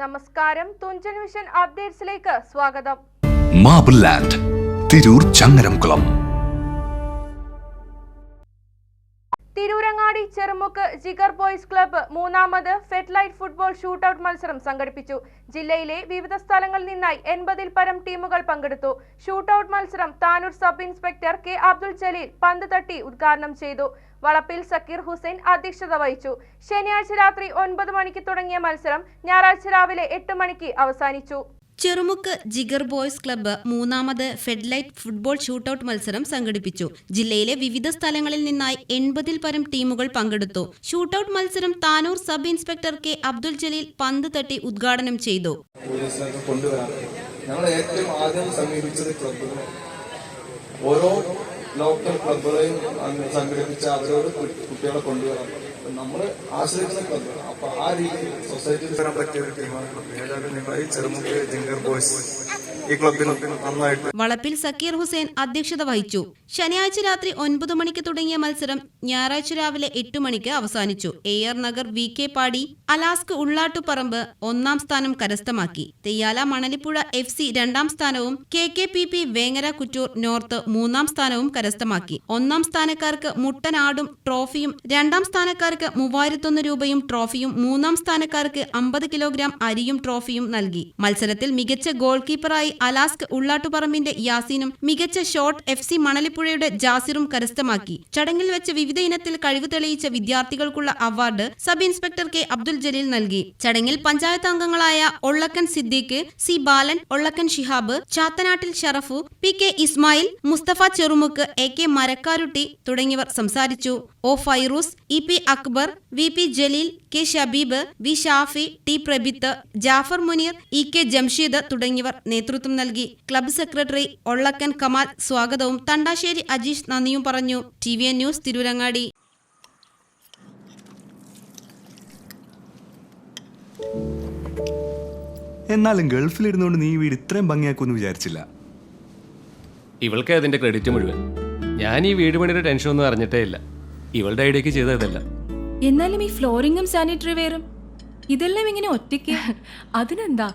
നമസ്കാരം. തുഞ്ചൻ മിഷൻ അപ്ഡേറ്റ്സിലേക്ക് സ്വാഗതം. Marble land Tirur Changaramkulam. Tirurangadi Cherumukku Jigar boys club മൂന്നാമത് ഫെഡ്ലൈറ്റ് ഫുട്ബോൾ ഷൂട്ടൌട്ട് മത്സരം സംഘടിപ്പിച്ചു. ജില്ലയിലെ വിവിധ സ്ഥലങ്ങളിൽ നിന്നായി എൺപതിൽ പരം ടീമുകൾ പങ്കെടുത്തു. ഷൂട്ടൌട്ട് മത്സരം Tanur sub inspector K Abdul Jaleel പന്ത് തട്ടി ഉദ്ഘാടനം ചെയ്തു. വളപ്പിൽ സക്കീർ ഹുസൈൻ അധ്യക്ഷത വഹിച്ചു. ശനിയാഴ്ച രാത്രി ഒൻപത് മണിക്ക് തുടങ്ങിയ മത്സരം ഞായറാഴ്ച രാവിലെ എട്ട് മണിക്ക് അവസാനിച്ചു. ചെറുമുക്ക് ജിഗർ ബോയ്സ് ക്ലബ്ബ് മൂന്നാമത് ഫെഡ്ലൈറ്റ് ഫുട്ബോൾ ഷൂട്ടൌട്ട് മത്സരം സംഘടിപ്പിച്ചു. ജില്ലയിലെ വിവിധ സ്ഥലങ്ങളിൽ നിന്നായി എൺപതിൽ പരം ടീമുകൾ പങ്കെടുത്തു. ഷൂട്ടൌട്ട് മത്സരം Tanur sub inspector K Abdul Jaleel പന്ത് തട്ടി ഉദ്ഘാടനം ചെയ്തു. ഞങ്ങൾ ഏറ്റവും ആദ്യം സമീപിച്ചത് ക്ലബ്ബുകളെ. ഓരോ ലോക്കൽ ക്ലബ്ബുകളെയും സംഘടിപ്പിച്ച അവരോട് കുട്ടികളെ കൊണ്ടുവരാം നമ്മൾ ആശ്രയിക്കുന്ന ക്ലബ്ബ് बाहर ही सोसाइटी तरफ़ बच्चे हमारे मेरा निभाई चरमों के जिंगर बॉयस ഈ ക്ലബിന് നന്നായിട്ട് വളപ്പിൽ സക്കീർ ഹുസൈൻ അധ്യക്ഷത വഹിച്ചു. ശനിയാഴ്ച രാത്രി ഒൻപത് മണിക്ക് തുടങ്ങിയ മത്സരം ഞായറാഴ്ച രാവിലെ എട്ട് മണിക്ക് അവസാനിച്ചു. എയർ നഗർ വി കെ പാടി അലാസ്ക് ഉള്ളാട്ടുപറമ്പ് ഒന്നാം സ്ഥാനം കരസ്ഥമാക്കി. തെയ്യാല മണലിപ്പുഴ എഫ് സി രണ്ടാം സ്ഥാനവും K K P P Vengara Kuttur north മൂന്നാം സ്ഥാനവും കരസ്ഥമാക്കി. ഒന്നാം സ്ഥാനക്കാർക്ക് മുട്ടനാടും ട്രോഫിയും രണ്ടാം സ്ഥാനക്കാർക്ക് മൂവായിരത്തൊന്ന് രൂപയും ട്രോഫിയും മൂന്നാം സ്ഥാനക്കാർക്ക് അമ്പത് കിലോഗ്രാം അരിയും ട്രോഫിയും നൽകി. മത്സരത്തിൽ മികച്ച ഗോൾ കീപ്പറായി അലാസ്ക് ഉള്ളാട്ടുപറമ്പിന്റെ യാസീനും മികച്ച ഷോട്ട് എഫ് സി മണലിപ്പുഴയുടെ ജാസിറും കരസ്ഥമാക്കി. ചടങ്ങിൽ വെച്ച് വിവിധ ഇനത്തിൽ കഴിവ് തെളിയിച്ച വിദ്യാർത്ഥികൾക്കുള്ള award sub inspector K Abdul Jaleel നൽകി. ചടങ്ങിൽ പഞ്ചായത്ത് അംഗങ്ങളായ Ollakkan Siddique C Balan Ollakkan Shihab ചാത്തനാട്ടിൽ Sharafu P K Ismail Musthafa Cherumukku A K Marakkarutty തുടങ്ങിയവർ സംസാരിച്ചു. O Fairooz E P Akbar V P Jaleel K Shabeeb V Shafi T Prabith Jafar Muneer E K Jamsheed തുടങ്ങിയവർ നേതൃത്വം നൽകി. Club secretary Ollakkan Kamal സ്വാഗതവും തണ്ടാശ്ശേരി അജീഷ് നന്ദിയും പറഞ്ഞു. T V N news Tirurangadi. എന്നാലും ഗൾഫിലിരുന്നുകൊണ്ട് നീ വീട് ഇത്രയും ഭംഗിയാക്കുമെന്ന് വിചാരിച്ചില്ല. ഇവൾക്ക് അതിന്റെ ക്രെഡിറ്റ് മുഴുവൻ. ഞാൻ ഈ വീട് പണിയുടെ ടെൻഷൻ ഒന്നും അറിഞ്ഞിട്ടേ ഇല്ല. ഇവളുടെ ഐഡിയക്ക് ചെയ്തതല്ല എന്നാലും ഈ ഫ്ലോറിങ്ങും സാനിറ്ററി വെയറും ഇതെല്ലാം ഇങ്ങനെ ഒറ്റയ്ക്ക്? അതിനെന്താ?